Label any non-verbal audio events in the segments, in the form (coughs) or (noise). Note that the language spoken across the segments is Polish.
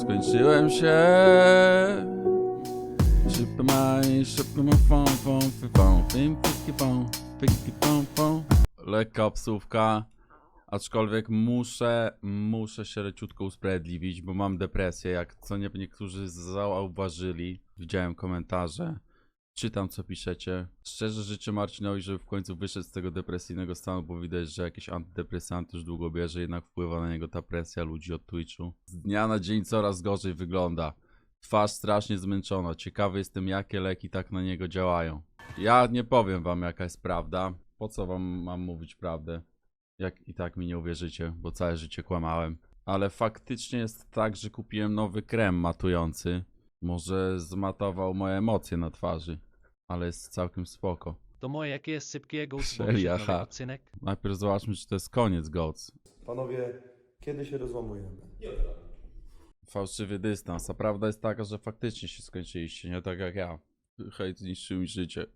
Skończyłem się. Szybko maj, szybko ma fą, fą, fą, pim, piki, pą, piki. Lekka obsówka. Aczkolwiek muszę, muszę się leciutko usprawiedliwić, bo mam depresję, jak co nie niektórzy zauważyli. Widziałem komentarze. Czytam, co piszecie. Szczerze życzę Marcinowi, żeby w końcu wyszedł z tego depresyjnego stanu, bo widać, że jakiś antydepresant już długo bierze, jednak wpływa na niego ta presja ludzi od Twitchu. Z dnia na dzień coraz gorzej wygląda. Twarz strasznie zmęczona. Ciekawy jestem, jakie leki tak na niego działają. Ja nie powiem wam, jaka jest prawda. Po co wam mam mówić prawdę? Jak i tak mi nie uwierzycie, bo całe życie kłamałem. Ale faktycznie jest tak, że kupiłem nowy krem matujący. Może zmatował moje emocje na twarzy, ale jest całkiem spoko. To moje jakieś sypkiego Strzeli, aha. odcinek. Najpierw zobaczmy, czy to jest koniec GOATS. Panowie, kiedy się rozłamujemy? Fałszywy dystans. A prawda jest taka, że faktycznie się skończyliście, nie tak jak ja. Hejt zniszczył mi życie.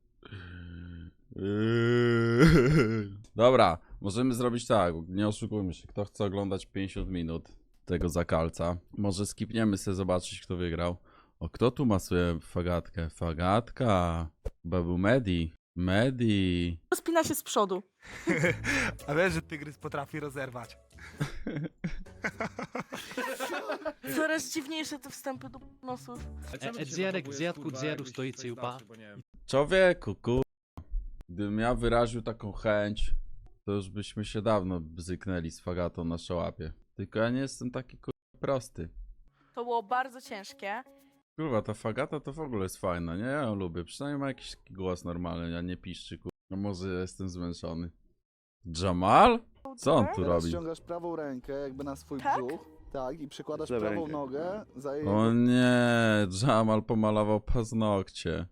(laughs) Dobra, możemy zrobić tak, nie oszukujmy się. Kto chce oglądać 50 minut tego zakalca, może skipniemy sobie zobaczyć, kto wygrał. O, kto tu ma swoją fagatkę? Fagatka. Babu Medi. Medi. Rozpina się z przodu. (laughs) A wiesz, że tygrys potrafi rozerwać. (laughs) Coraz dziwniejsze te wstępy do nosów. E, Zjarek, zjadku, zjadł stoicy upa. Człowieku, kur... Gdybym ja wyraził taką chęć, to już byśmy się dawno bzyknęli z fagatą na szałapie. Tylko ja nie jestem taki kur... prosty. To było bardzo ciężkie. Kurwa, ta fagata to w ogóle jest fajna, nie? Ja ją lubię. Przynajmniej ma jakiś taki głos normalny, a nie piszczy, kur... No może ja jestem zmęczony. Jamal? Co on tu Teraz robi? ściągasz prawą rękę jakby na swój Tak? brzuch. Tak, i przykładasz Lewą prawą rękę. nogę za jej... O nie, Jamal pomalował paznokcie.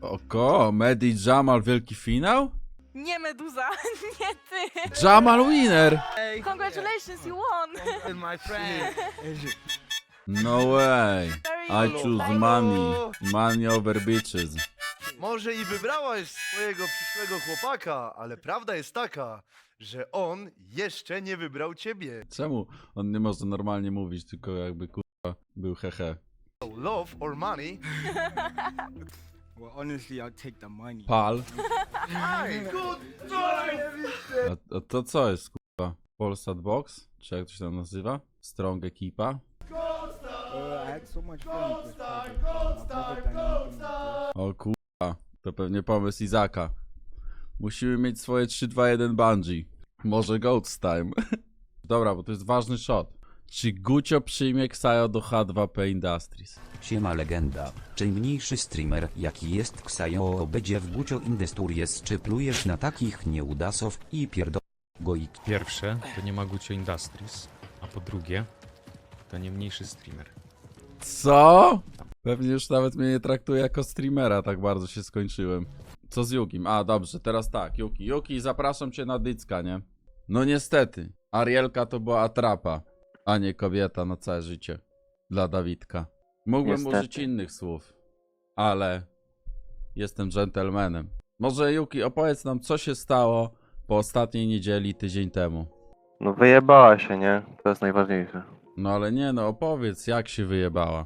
Oko, Medi Jamal, wielki finał? Nie Meduza, (laughs) nie ty. Jamal winner! Congratulations, you won. My friend. No way. I choose money. Money over bitches. Może i wybrałaś swojego przyszłego chłopaka, ale prawda jest taka, że on jeszcze nie wybrał ciebie. Czemu on nie może normalnie mówić, tylko jakby kurwa był hehe. Love or money? (laughs) Well, honestly, I'll take the money. Pal. A to co jest kurwa? Polsat Box? Czy jak to się tam nazywa? Strong ekipa? Uh, I had so much fun with this project. man. I've never done anything like this. O kurwa, to pewnie pomysł Izaka. Musimy mieć swoje 3-2-1 bungee. Może Goats time. (laughs) Dobra, bo to jest ważny shot. Czy Gucio przyjmie Ksajo do H2P Industries? Siema legenda, czy mniejszy streamer jaki jest Ksajo będzie w Gucio Industries czy plujesz na takich nieudasów i pierdol... Goik. Pierwsze, to nie ma Gucio Industries, a po drugie, to nie mniejszy streamer. Co? Pewnie już nawet mnie nie traktuje jako streamera, tak bardzo się skończyłem. Co z Yukim? A, dobrze, teraz tak, Yuki. Yuki, zapraszam cię na dycka, nie? No niestety, Arielka to była atrapa, a nie kobieta na całe życie. Dla Dawidka. Mógłbym Niestety. użyć innych słów, ale jestem dżentelmenem. Może Yuki, opowiedz nam, co się stało po ostatniej niedzieli tydzień temu. No wyjebała się, nie? To jest najważniejsze. No ale nie, no opowiedz, jak się wyjebała.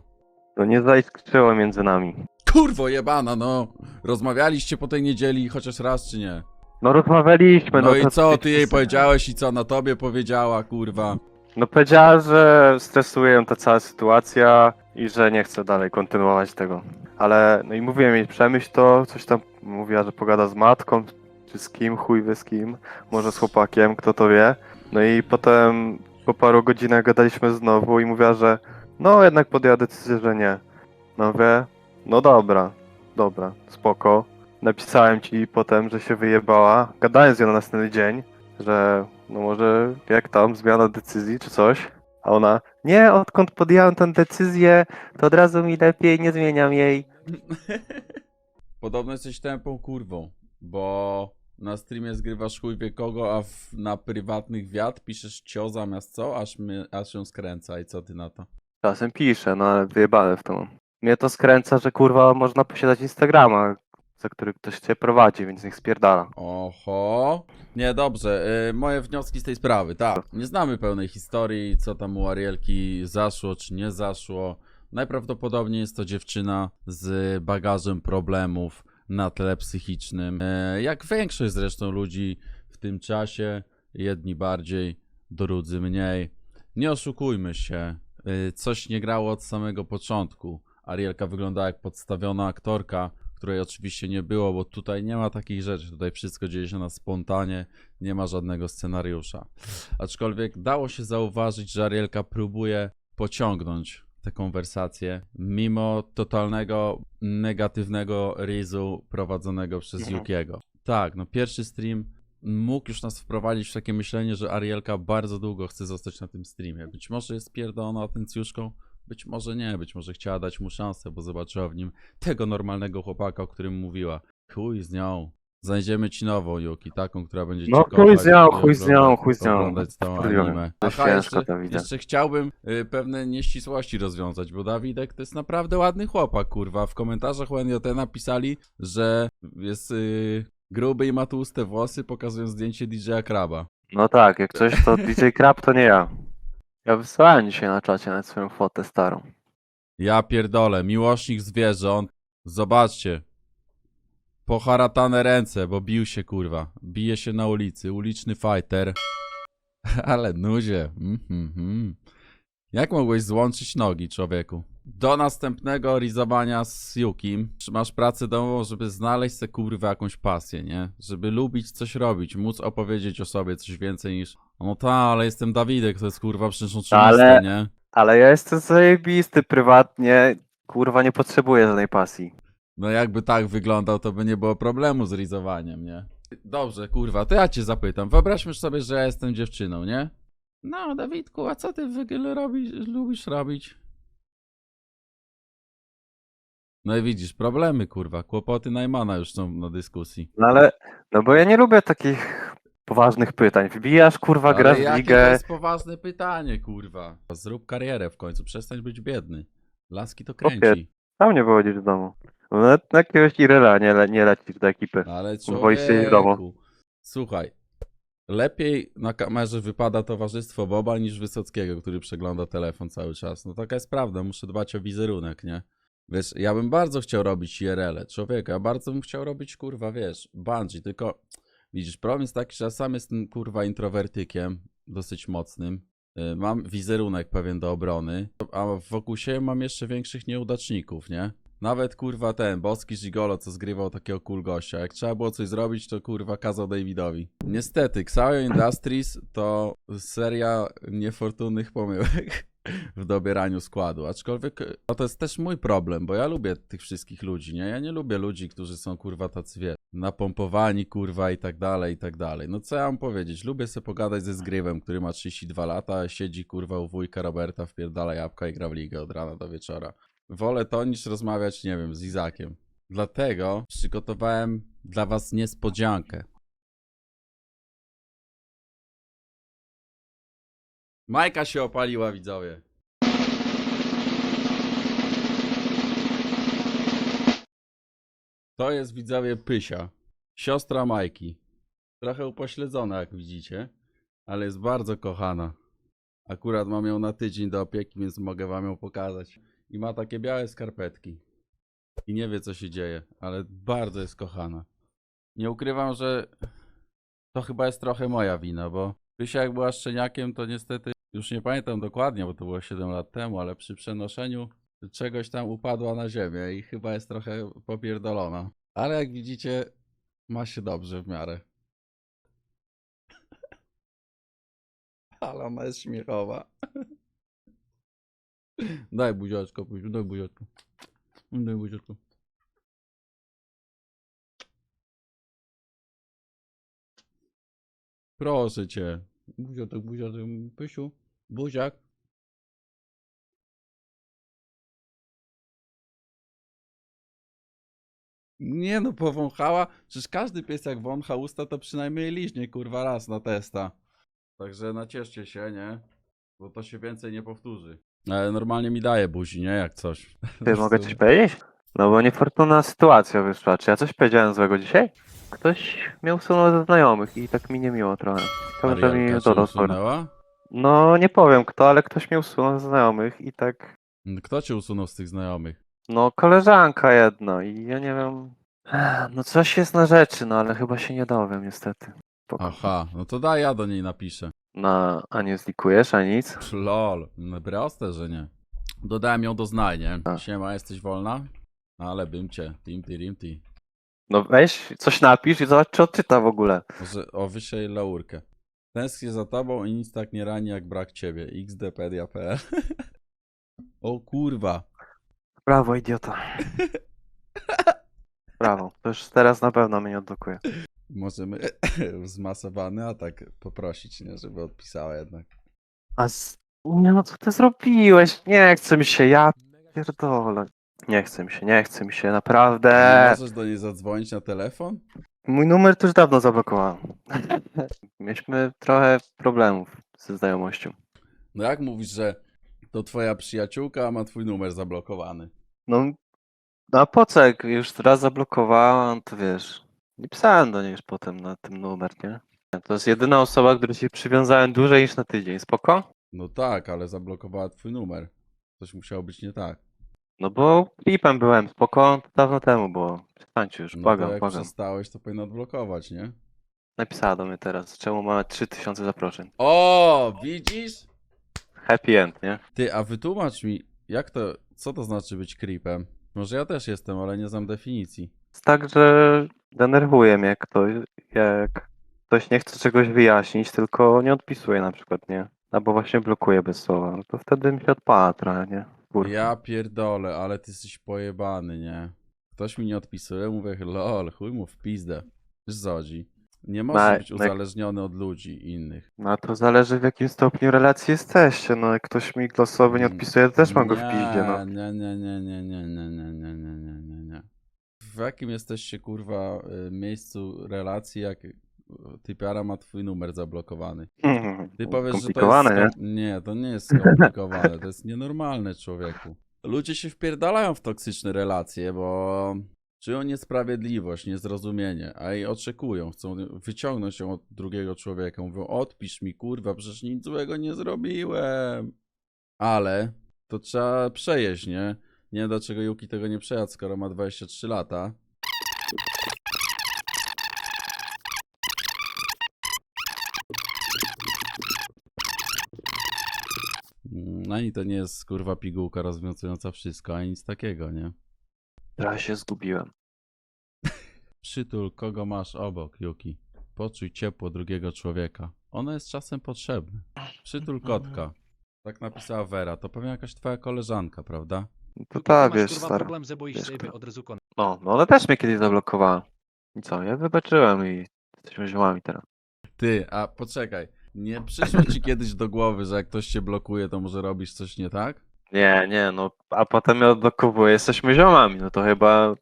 No nie zaiskrzyło między nami. Kurwo jebana, no. Rozmawialiście po tej niedzieli chociaż raz, czy nie? No rozmawialiśmy, No no i to co ty- ty jej powiedziałeś i co na tobie powiedziała, kurwa? No powiedziała, że stresuje ją ta cała sytuacja i że nie chce dalej kontynuować tego. Ale, no i mówiłem jej, przemyśl to, coś tam mówiła, że pogada z matką, czy z kim, chuj wie z kim, może z chłopakiem, kto to wie. No i potem po paru godzinach gadaliśmy znowu i mówiła, że no jednak podjęła decyzję, że nie. No wie, no dobra, dobra, spoko. Napisałem ci potem, że się wyjebała, gadałem z nią na następny dzień, że no może jak tam, zmiana decyzji czy coś. A ona, nie, odkąd podjęłam tę decyzję, to od razu mi lepiej, nie zmieniam jej. (laughs) Podobno jesteś tępą kurwą, bo na streamie zgrywasz chuj wie kogo, a w, na prywatnych wiat piszesz cio zamiast co, aż, my, aż się skręca i co ty na to? Czasem piszę, no ale wyjebane w to mam. Mnie to skręca, że kurwa można posiadać Instagrama. za który ktoś cię prowadzi, więc niech spierdala. Oho. Nie, dobrze. y, moje wnioski z tej sprawy, tak. Nie znamy pełnej historii, co tam u Arielki zaszło, czy nie zaszło. Najprawdopodobniej jest to dziewczyna z bagażem problemów na tle psychicznym. E, jak większość zresztą ludzi w tym czasie, jedni bardziej, drudzy mniej. Nie oszukujmy się, y, coś nie grało od samego początku. Arielka wygląda jak podstawiona aktorka, której oczywiście nie było, bo tutaj nie ma takich rzeczy. Tutaj wszystko dzieje się na spontanie, nie ma żadnego scenariusza. Aczkolwiek dało się zauważyć, że Arielka próbuje pociągnąć tę konwersację, mimo totalnego negatywnego rizu prowadzonego przez Mhm. Yukiego. Tak, no pierwszy stream mógł już nas wprowadzić w takie myślenie, że Arielka bardzo długo chce zostać na tym streamie. Być może jest pierdolona atencjuszką, być może nie, być może chciała dać mu szansę, bo zobaczyła w nim tego normalnego chłopaka, o którym mówiła. Chuj z nią. Znajdziemy ci nową Yuki, taką, która będzie No, cię chuj kochać z nią, chuj z nią, oglądać- chuj z nią. Oglądać anime. To Aha, ciężko, jeszcze, chciałbym y, pewne nieścisłości rozwiązać, bo Dawidek to jest naprawdę ładny chłopak, kurwa. W komentarzach UNJT napisali, że jest y, gruby i ma tłuste włosy, pokazując zdjęcie DJ-a Kraba. No tak, jak coś to DJ Krab to nie ja. Ja wysłałem dzisiaj na czacie na swoją fotę starą. Ja pierdolę, miłośnik zwierząt. Zobaczcie. Poharatane ręce, bo bił się kurwa. Bije się na ulicy. Uliczny fighter. (laughs) Ale nudzie. Mhm, mhm. Jak mogłeś złączyć nogi, człowieku? Do następnego rizowania z Yukim. Czy masz pracę domową, żeby znaleźć se kurwa jakąś pasję, nie? Żeby lubić coś robić, móc opowiedzieć o sobie coś więcej niż no ta, ale jestem Dawidek, to jest kurwa przecież oczywiste, Ale- nie? Ale ja jestem zajebisty prywatnie. Kurwa, nie potrzebuję żadnej pasji. No jakby tak wyglądał, to by nie było problemu z rizowaniem, nie? Dobrze, kurwa, to ja cię zapytam. Wyobraźmy sobie, że ja jestem dziewczyną, nie? No, Dawidku, a co ty w ogóle robisz, lubisz robić? No i widzisz, problemy, kurwa, kłopoty Najmana już są na dyskusji. No ale, no bo ja nie lubię takich poważnych pytań. Wbijasz, kurwa, Ale grasz w jakie to ligę. jest poważne pytanie, kurwa. Zrób karierę w końcu, przestań być biedny. Laski to kręci. Tam nie wychodzisz z domu. No, na, jakiegoś Irela nie, le, nie lecisz do ekipy. Ale Wojcie w domu. człowieku, słuchaj, lepiej na kamerze wypada towarzystwo Boba niż Wysockiego, który przegląda telefon cały czas. No taka jest prawda, muszę dbać o wizerunek, nie? Wiesz, ja bym bardzo chciał robić IRL-e, człowieka, ja bardzo bym chciał robić, kurwa, wiesz, bungee, tylko widzisz, problem jest taki, że ja sam jestem, kurwa, introwertykiem, dosyć mocnym, Y, mam wizerunek pewien do obrony, a wokół siebie mam jeszcze większych nieudaczników, nie? Nawet kurwa ten, boski Gigolo, co zgrywał takiego cool gościa. Jak trzeba było coś zrobić, to kurwa kazał Davidowi. Niestety, Xayo Industries to seria niefortunnych pomyłek (laughs) w dobieraniu składu. Aczkolwiek no to jest też mój problem, bo ja lubię tych wszystkich ludzi, nie? Ja nie lubię ludzi, którzy są kurwa tacy, wie, napompowani kurwa i tak dalej, i tak dalej. No co ja mam powiedzieć? Lubię sobie pogadać ze Zgrywem, który ma 32 lata, siedzi kurwa u wujka Roberta, wpierdala jabłka i gra w ligę od rana do wieczora. Wolę to niż rozmawiać, nie wiem, z Izakiem. Dlatego przygotowałem dla was niespodziankę. Majka się opaliła, widzowie. To jest, widzowie, Pysia. Siostra Majki. Trochę upośledzona, jak widzicie, ale jest bardzo kochana. Akurat mam ją na tydzień do opieki, więc mogę wam ją pokazać. I ma takie białe skarpetki. I nie wie, co się dzieje, ale bardzo jest kochana. Nie ukrywam, że to chyba jest trochę moja wina, bo Pysia jak była szczeniakiem, to niestety już nie pamiętam dokładnie, bo to było 7 lat temu, ale przy przenoszeniu czegoś tam upadła na ziemię i chyba jest trochę popierdolona. Ale jak widzicie, ma się dobrze w miarę. (laughs) Ale ona jest śmiechowa. (laughs) Daj buziaczko, puść, daj buziaczko. Daj buziaczko. Proszę cię. Buziaczek, buziaczek, Pysiu. Buziak. Nie no, powąchała. Przecież każdy pies jak wącha usta, to przynajmniej liźnie, kurwa, raz na testa. Także nacieszcie się, nie? Bo to się więcej nie powtórzy. Ale normalnie mi daje buzi, nie? Jak coś. Ty, (laughs) mogę coś powiedzieć? No bo niefortunna sytuacja wyszła. Czy ja coś powiedziałem złego dzisiaj? Ktoś mnie usunął ze znajomych i tak mi niemiło trochę. Chciałbym, żeby mi Arielka cię dodał sorry. usunęła? No nie powiem kto, ale ktoś mnie usunął ze znajomych i tak... Kto cię usunął z tych znajomych? No koleżanka jedna i ja nie wiem... No coś jest na rzeczy, no ale chyba się nie dowiem niestety. Spoko. Aha, no to daj, ja do niej napiszę. No, a nie zlikujesz, a nic? Psz, Lol, no proste, że nie. Dodałem ją do znaj, nie? A. Siema, jesteś wolna? Ale bym cię, tim ti rim ti. No weź, coś napisz i zobacz czy odczyta w ogóle. Może o wysiej laurkę. Tęsknię za tobą i nic tak nie rani jak brak ciebie. xdpedia.pl (laughs) O kurwa. Brawo, idiota. (laughs) Brawo, to już teraz na pewno mnie nie odblokuje. Możemy (coughs) zmasowany atak poprosić, nie? Żeby odpisała jednak. A z... Nie no, co ty zrobiłeś? Nie chce mi się, ja pierdolę. Nie chce mi się, nie chce mi się, naprawdę. możesz do niej zadzwonić na telefon? Mój numer to już dawno zablokowałem. (laughs) Mieliśmy trochę problemów ze znajomością. No jak mówisz, że to twoja przyjaciółka, ma twój numer zablokowany? No, no a po co, jak już raz zablokowałam, to wiesz, nie pisałem do niej już potem na tym numer, nie? To jest jedyna osoba, której się przywiązałem dłużej niż na tydzień, spoko? No tak, ale zablokowała twój numer. Coś musiało być nie tak. No bo klipem byłem, spoko, to dawno temu było. Przestańcie już, No błagam, jak błagam. przestałeś, to powinno odblokować, nie? Napisała do mnie teraz, czemu ma 3000 zaproszeń. O, widzisz? Happy end, nie? Ty, a wytłumacz mi, jak to, co to znaczy być creepem? Może ja też jestem, ale nie znam definicji. Jest tak, że denerwuje mnie ktoś, jak ktoś nie chce czegoś wyjaśnić, tylko nie odpisuje na przykład, nie? Albo właśnie blokuje bez słowa, no to wtedy mi się odpala trochę, nie? Kurwa. Ja pierdolę, ale ty jesteś pojebany, nie? Ktoś mi nie odpisuje, mówię, lol, chuj mu w pizdę. Wiesz co chodzi? Nie możesz Na- być uzależniony od ludzi innych. No to zależy w jakim stopniu relacji jesteście, no jak ktoś mi głosowy nie odpisuje, to też mam go w piździe, no. Nie, nie, nie, nie, nie, nie, nie, nie, nie. W jakim jesteście, kurwa, y, miejscu relacji, jak y, typiara ma twój numer zablokowany? (laughs) Ty powiesz, że to jest... Skomplikowane, nie? skom- nie, to nie jest (laughs) skomplikowane, to jest nienormalne, człowieku. Ludzie się wpierdalają w toksyczne relacje, bo czują niesprawiedliwość, niezrozumienie, a i oczekują, chcą wyciągnąć ją od drugiego człowieka. Mówią, odpisz mi, kurwa, przecież nic złego nie zrobiłem. Ale to trzeba przejeść, nie? Nie wiem, dlaczego Yuki tego nie przejadł, skoro ma 23 lata. Mm, Ani to nie jest kurwa pigułka rozwiązująca wszystko, ani nic takiego, nie? Ja się zgubiłem. Przytul kogo masz obok, Yuki. Poczuj ciepło drugiego człowieka. Ono jest czasem potrzebne. Przytul kotka. Tak napisała Vera. To pewnie jakaś twoja koleżanka, prawda? To Tylko tak, masz, wiesz, kurwa, stary. problem, że boisz Wiesz, siebie kurwa. od razu kon. No, no ale też mnie kiedyś zablokowała. I co, ja wybaczyłem i jesteśmy ziomami teraz. Ty, a poczekaj. Nie przyszło ci (laughs) kiedyś do głowy, że jak ktoś cię blokuje, to może robisz coś nie tak? Nie, nie, no, a potem mnie odblokowuje, jesteśmy ziomami, no to chyba,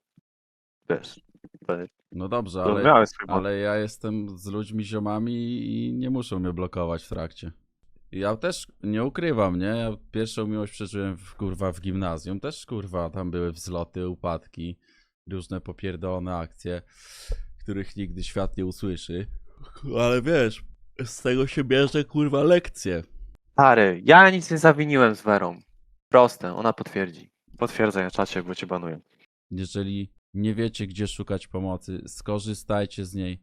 wiesz, to, No dobrze, to ale, miałeś swój błąd. ale ja jestem z ludźmi ziomami i nie muszą mnie blokować w trakcie. Ja też nie ukrywam, nie? Ja pierwszą miłość przeżyłem w, kurwa w gimnazjum. Też kurwa tam były wzloty, upadki, różne popierdolone akcje, których nigdy świat nie usłyszy. Ale wiesz, z tego się bierze kurwa lekcje. Stary, ja nic nie zawiniłem z Werą. Proste, ona potwierdzi. Potwierdzaj na czacie, bo cię banuję. Jeżeli nie wiecie, gdzie szukać pomocy, skorzystajcie z niej.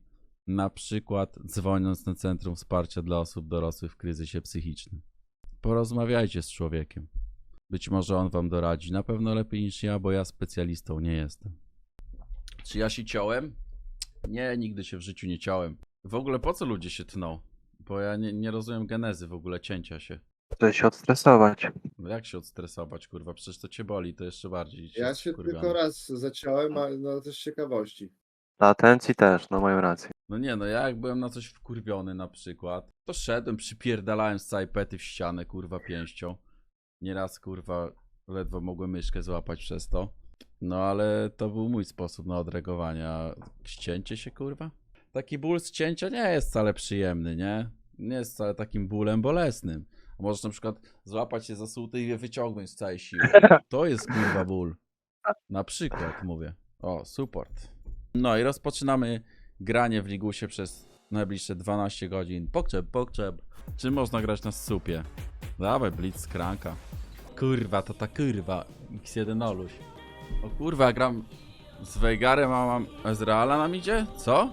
Na przykład dzwoniąc na Centrum Wsparcia dla Osób Dorosłych w Kryzysie Psychicznym. Porozmawiajcie z człowiekiem. Być może on wam doradzi. Na pewno lepiej niż ja, bo ja specjalistą nie jestem. Czy ja się ciąłem? Nie, nigdy się w życiu nie ciąłem. W ogóle po co ludzie się tną? Bo ja nie, nie rozumiem genezy w ogóle cięcia się. Chcę się odstresować. No Jak się odstresować, kurwa? Przecież to cię boli, to jeszcze bardziej. Ja się tylko raz zaciąłem, ale no też z ciekawości. Na atencji też, no mają rację. No nie, no ja jak byłem na coś wkurwiony na przykład, to szedłem, przypierdalałem z całej pety w ścianę, kurwa, pięścią. Nieraz, kurwa, ledwo mogłem myszkę złapać przez to. No ale to był mój sposób na odreagowanie, a ścięcie się, kurwa? Taki ból z cięcia nie jest wcale przyjemny, nie? Nie jest wcale takim bólem bolesnym. A możesz na przykład złapać się za suty i je wyciągnąć z całej siły. (laughs) To jest, kurwa, ból. Na przykład mówię. O, support. No i rozpoczynamy granie w Ligusie przez najbliższe 12 godzin. Pokczep, pokczep. Czy można grać na supie? Dawaj, Blitz kranka. Kurwa, to ta kurwa. X1 Oluś. O kurwa, gram z Veigarem, a mam Ezreala nam idzie? Co?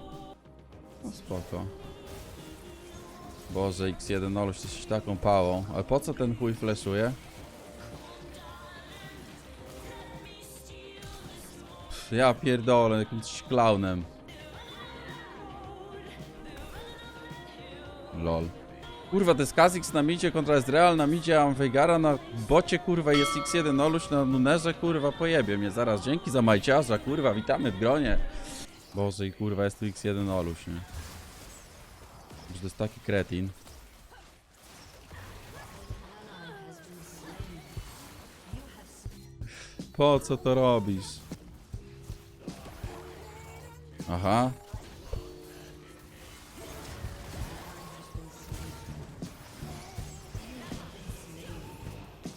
No spoko. Boże, X1 Oluś, jesteś taką pałą. Ale po co ten chuj fleszuje? Ja pierdolę, jakimś klaunem. Lol. Kurwa, to jest Kha'Zix na midzie kontra Ezreal na midzie, mam na bocie, kurwa, jest X1 Oluś na nunerze, kurwa, pojebie mnie zaraz. Dzięki za majciarza, kurwa, witamy w gronie. Boże, i kurwa, jest tu X1 Oluś, nie? Że to jest taki kretin. Po co to robisz? Aha.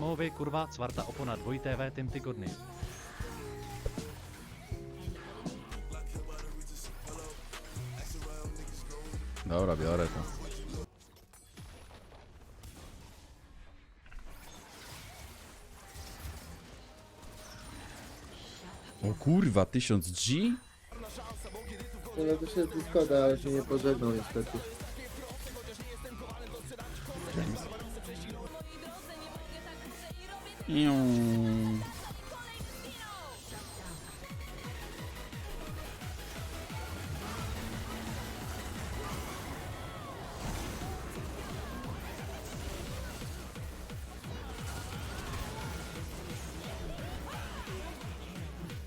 Mluví kurva, cvarta opona 2TV tym tygodny. Dobra, biorę to. O kurwa, 1000 G? No to się Discorda, ale się nie pożegnał niestety.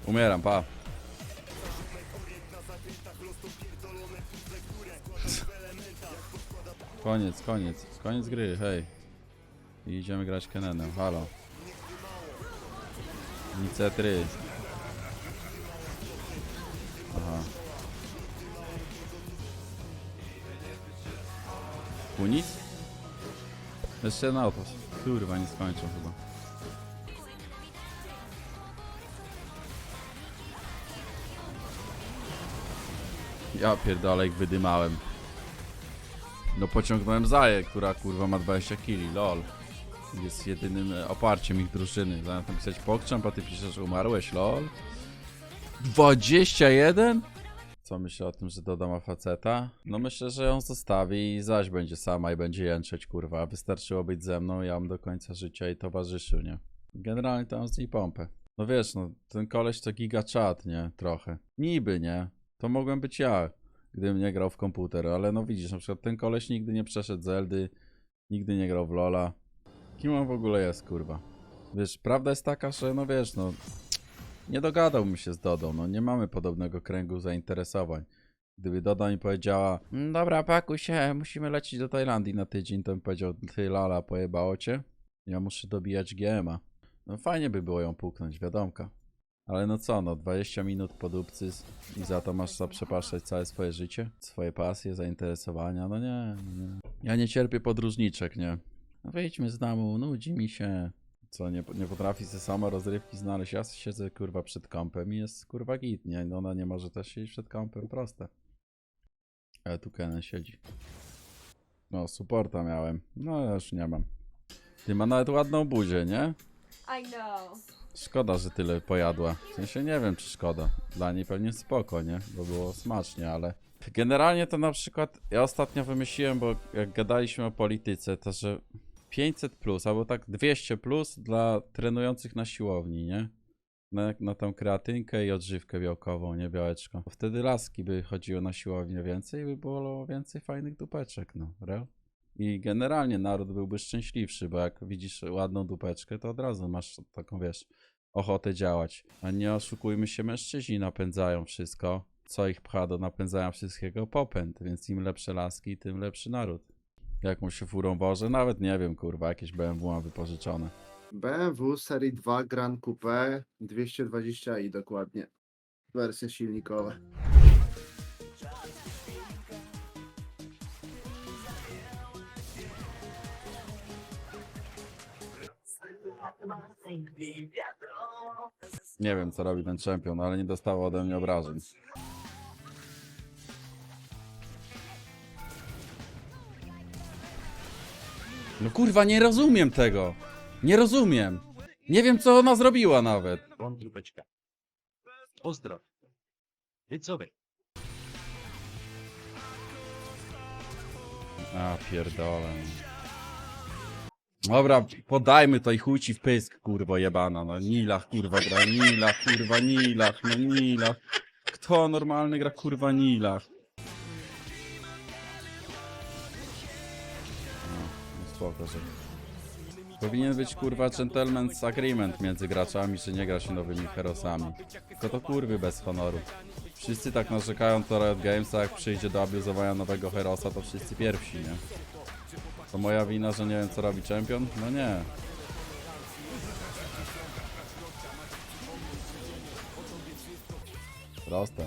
Umieram, pa. Koniec, koniec. Koniec gry, hej. I idziemy grać Kenenem, halo. Nicetry. Aha. Kunic? Jeszcze jeden autos. Kurwa, nie skończą chyba. Ja pierdolę, jak wydymałem. No pociągnąłem Zaję, która kurwa ma 20 kili, lol. Jest jedynym e, oparciem ich drużyny. Zamiast napisać pokrzam, a ty piszesz, umarłeś, lol. 21? Co myślę o tym, że Doda ma faceta? No myślę, że ją zostawi i zaś będzie sama i będzie jęczeć, kurwa. Wystarczyło być ze mną, ja bym do końca życia jej towarzyszył, nie? Generalnie to mam z niej pompę. No wiesz, no, ten koleś to giga chat, nie? Trochę. Niby, nie? To mogłem być ja, gdybym nie grał w komputer, ale no widzisz, na przykład ten koleś nigdy nie przeszedł Zeldy, nigdy nie grał w Lola. Kim on w ogóle jest, kurwa? Wiesz, prawda jest taka, że no wiesz, no nie dogadałbym się z Dodą, no nie mamy podobnego kręgu zainteresowań. Gdyby Doda mi powiedziała, "Mm, dobra, pakuj się, musimy lecieć do Tajlandii na tydzień, to bym powiedział, ty lala, pojebało cię? Ja muszę dobijać GMA. No fajnie by było ją puknąć, wiadomka. Ale no co, no 20 minut podupcyz i za to masz zaprzepaszczać całe swoje życie? Swoje pasje, zainteresowania? No nie, nie. Ja nie cierpię podróżniczek, nie? No wyjdźmy z domu, nudzi mi się. Co, nie, nie potrafi sobie sama rozrywki znaleźć? Ja siedzę kurwa przed kąpem i jest kurwa git, nie? No ona nie może też siedzieć przed kąpem, proste. Ale tu Kenen siedzi. No, supporta miałem. No, ja już nie mam. Ty ma nawet ładną buzię, nie? I know. Szkoda, że tyle pojadła. W sensie nie wiem, czy szkoda. Dla niej pewnie spoko, nie? Bo było smacznie, ale... Generalnie to na przykład ja ostatnio wymyśliłem, bo jak gadaliśmy o polityce, to że 500 plus, albo tak 200 plus dla trenujących na siłowni, nie? Na, na tą kreatynkę i odżywkę białkową, nie białeczko. Wtedy laski by chodziły na siłownię więcej i by było więcej fajnych dupeczek, no, real. I generalnie naród byłby szczęśliwszy, bo jak widzisz ładną dupeczkę, to od razu masz taką, wiesz, ochotę działać. A nie oszukujmy się, mężczyźni napędzają wszystko. Co ich pcha do napędzania wszystkiego? Popęd, więc im lepsze laski, tym lepszy naród. Jaką się furą wożę? Nawet nie wiem, kurwa, jakieś BMW mam wypożyczone. BMW serii 2 Grand Coupe 220i dokładnie. Wersje silnikowe. Nie wiem co robi ten czempion, ale nie dostało ode mnie obrażeń. No kurwa, nie rozumiem tego. Nie rozumiem. Nie wiem co ona zrobiła nawet. Wątróbeczka. Pozdro. Idź sobie. A pierdolę. Dobra, podajmy to i chuj ci w pysk, kurwo jebana. No Nilach, kurwa gra, Nilach, kurwa, Nilach, no Nilach. Kto normalny gra, kurwa, Nilach? Powinien być, kurwa, gentleman's agreement między graczami, że nie gra się nowymi herosami. Tylko to kurwy bez honoru. Wszyscy tak narzekają to Riot Games, a jak przyjdzie do abuzowania nowego herosa, to wszyscy pierwsi, nie? To moja wina, że nie wiem co robi champion? No nie. Proste.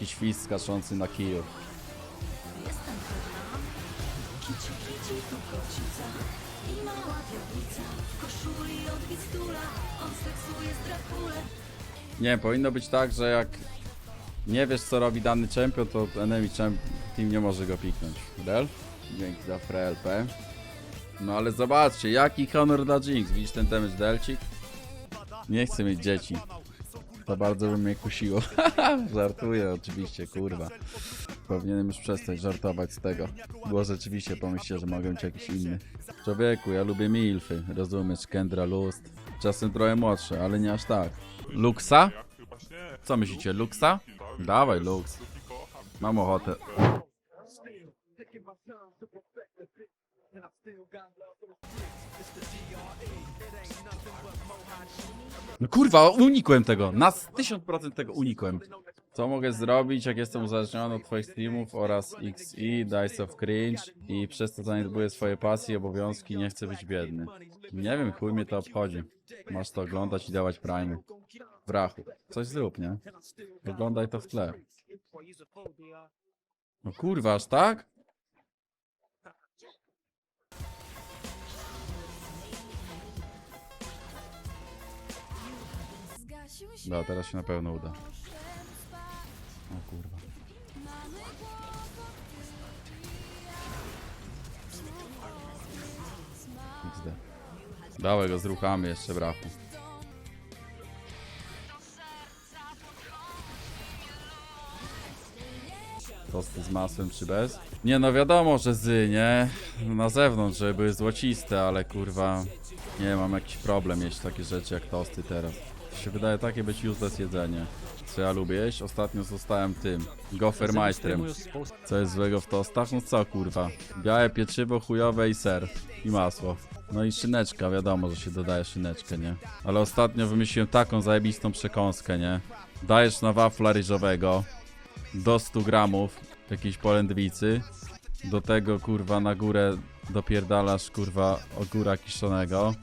Taki świst skaczący na kiju. Nie, powinno być tak, że jak nie wiesz co robi dany champion, to enemy champ team nie może go piknąć. Rel? Dzięki za FreeLP. No ale zobaczcie, jaki honor dla Jinx. Widzisz ten damage delcik? Nie chcę mieć dzieci. To bardzo by mnie kusiło. (laughs) Żartuję oczywiście, kurwa. Powinienem już przestać żartować z tego. Bo rzeczywiście pomyślcie, że mogę mieć jakiś inny. Człowieku, ja lubię milfy. Rozumiesz, Kendra Lust. Czasem trochę młodsze, ale nie aż tak. Luxa? Co myślicie, Luxa? Dawaj, Lux. Mam ochotę. No kurwa, unikłem tego. Na 1000% tego unikłem. Co mogę zrobić, jak jestem uzależniony od twoich streamów oraz XI, Dice of Cringe i przez to zaniedbuję swoje pasje i obowiązki, nie chcę być biedny. Nie wiem, chuj mnie to obchodzi. Masz to oglądać i dawać prime. W rachu. Coś zrób, nie? Oglądaj to w tle. No kurwa, aż tak? No, teraz się na pewno uda. O kurwa. XD. Dawaj go zruchamy jeszcze brachu. Tosty z masłem czy bez? Nie no wiadomo, że zy, nie? Na zewnątrz, żeby były złociste, ale kurwa... Nie mam jakiś problem jeść takie rzeczy jak tosty teraz. Się wydaje takie być useless jedzenie. Co ja lubię jeść? Ostatnio zostałem tym. Gofermeistrem. Co jest złego w tostach? No co kurwa? Białe pieczywo, chujowe i ser. I masło. No i szyneczka, wiadomo, że się dodaje szyneczkę, nie? Ale ostatnio wymyśliłem taką zajebistą przekąskę, nie? Dajesz na wafla ryżowego do 100 gramów jakiejś polędwicy. Do tego kurwa na górę dopierdalasz kurwa ogóra kiszonego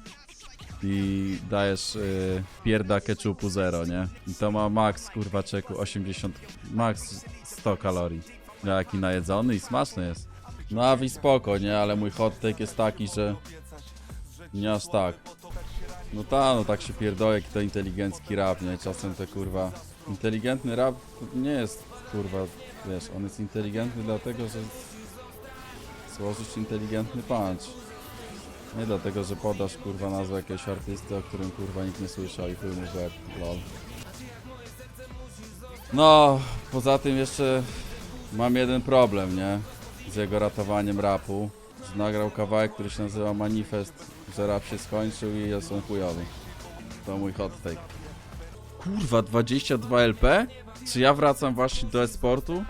i dajesz y, pierda ketchupu 0, nie? I to ma max kurwa czeku 80, max 100 kalorii. Jaki najedzony i smaczny jest. No a wi spoko, nie? Ale mój hot take jest taki, że nie aż tak. No ta, no tak się pierdolę, jaki to inteligencki rap, nie? Czasem to kurwa... Inteligentny rap nie jest kurwa, wiesz, on jest inteligentny dlatego, że złożysz inteligentny punch. Nie dlatego, że podasz kurwa nazwę jakiegoś artysty, o którym kurwa nikt nie słyszał i chuj mu w lol. No, poza tym jeszcze mam jeden problem, nie? Z jego ratowaniem rapu. Że nagrał kawałek, który się nazywa Manifest, że rap się skończył i jest on chujowy. To mój hot take. Kurwa, 22 LP? Czy ja wracam właśnie do e-sportu?